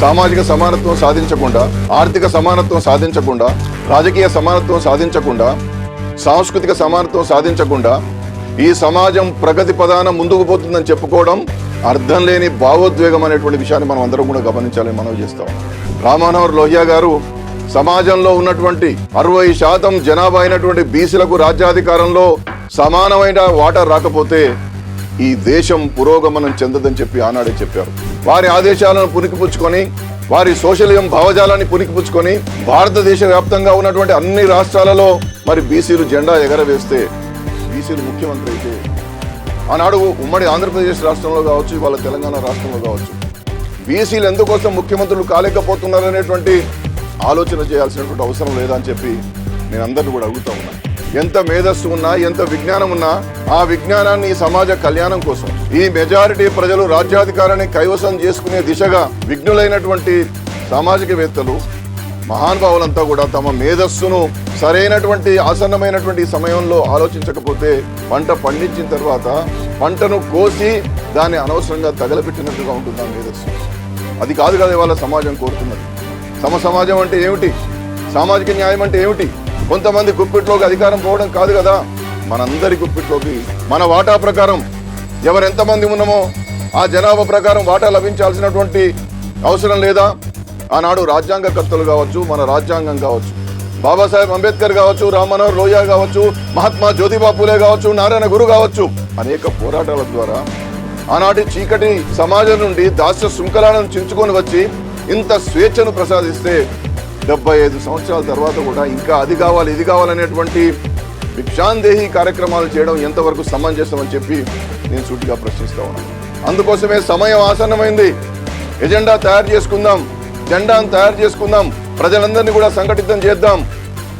సామాజిక సమానత్వం సాధించకుండా ఆర్థిక సమానత్వం సాధించకుండా రాజకీయ సమానత్వం సాధించకుండా సాంస్కృతిక సమానత్వం సాధించకుండా ఈ సమాజం ప్రగతి పదాన ముందుకు పోతుందని చెప్పుకోవడం అర్థం లేని భావోద్వేగం అనేటువంటి విషయాన్ని మనం అందరం కూడా గమనించాలని మనం చేస్తాం. రామానవర్ లోహియా గారు సమాజంలో ఉన్నటువంటి అరవై శాతం జనాభా అయినటువంటి బీసీలకు రాజ్యాధికారంలో సమానమైన వాటా రాకపోతే ఈ దేశం పురోగమనం చెందదని చెప్పి ఆనాడే చెప్పారు. వారి ఆదేశాలను పునికిపుచ్చుకొని వారి సోషలిజం భావజాలాన్ని పునికిపుచ్చుకొని భారతదేశ వ్యాప్తంగా ఉన్నటువంటి అన్ని రాష్ట్రాలలో మరి బీసీలు జెండా ఎగరవేస్తే బీసీలు ముఖ్యమంత్రి అయితే ఆనాడు ఉమ్మడి ఆంధ్రప్రదేశ్ రాష్ట్రంలో కావచ్చు ఇవాళ తెలంగాణ రాష్ట్రంలో కావచ్చు బీసీలు ఎందుకోసం ముఖ్యమంత్రులు కాలేకపోతున్నారు అనేటువంటి ఆలోచన చేయాల్సినటువంటి అవసరం లేదని చెప్పి నేను అందరిని కూడా అడుగుతా ఉన్నాను ఎంత మేధస్సు ఉన్నా ఎంత విజ్ఞానం ఉన్నా ఆ విజ్ఞానాన్ని ఈ సమాజ కళ్యాణం కోసం ఈ మెజారిటీ ప్రజలు రాజ్యాధికారాన్ని కైవసం చేసుకునే దిశగా విఘ్నులైనటువంటి సామాజికవేత్తలు మహానుభావులంతా కూడా తమ మేధస్సును సరైనటువంటి ఆసన్నమైనటువంటి సమయంలో ఆలోచించకపోతే పంట పండించిన తర్వాత పంటను కోసి దాన్ని అనవసరంగా తగలపెట్టినట్టుగా ఉంటుంది ఆ మేధస్సు. అది కాదు కదా ఇవాళ సమాజం కోరుతున్నది. సమ సమాజం అంటే ఏమిటి? సామాజిక న్యాయం అంటే ఏమిటి? కొంతమంది గుప్పిట్లోకి అధికారం పోవడం కాదు కదా? మనందరి గుప్పిట్లోకి. మన వాటా ప్రకారం ఎవరెంతమంది ఉన్నామో ఆ జనాభా ప్రకారం వాటా లభించాల్సినటువంటి అవసరం లేదా? ఆనాడు రాజ్యాంగకర్తలు కావచ్చు మన రాజ్యాంగం కావచ్చు బాబాసాహెబ్ అంబేద్కర్ కావచ్చు రామ్ మనోహర్ లోయా కావచ్చు మహాత్మా జ్యోతిబా పూలే కావచ్చు నారాయణ గురు కావచ్చు అనేక పోరాటాల ద్వారా ఆనాటి చీకటి సమాజం నుండి దాస్య శృంఖలాలను చించుకొని వచ్చి ఇంత స్వేచ్ఛను ప్రసాదిస్తే డెబ్బై ఐదు సంవత్సరాల తర్వాత కూడా ఇంకా అది కావాలి ఇది కావాలనేటువంటి భిక్షాందేహి కార్యక్రమాలు చేయడం ఎంతవరకు సమంజసం అని చెప్పి నేను సూటిగా ప్రశ్నిస్తా ఉన్నాను అందుకోసమే సమయం ఆసన్నమైంది. ఎజెండా తయారు చేసుకుందాం. జెండాను తయారు చేసుకుందాం. ప్రజలందరినీ కూడా సంఘటితం చేద్దాం.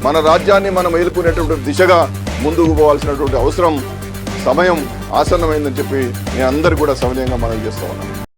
మన రాజ్యాన్ని మనం ఎదుర్కొనేటువంటి దిశగా ముందుకు పోవాల్సినటువంటి అవసరం సమయం ఆసన్నమైందని చెప్పి నేను అందరు కూడా సమయంగా మనం చేస్తా ఉన్నాను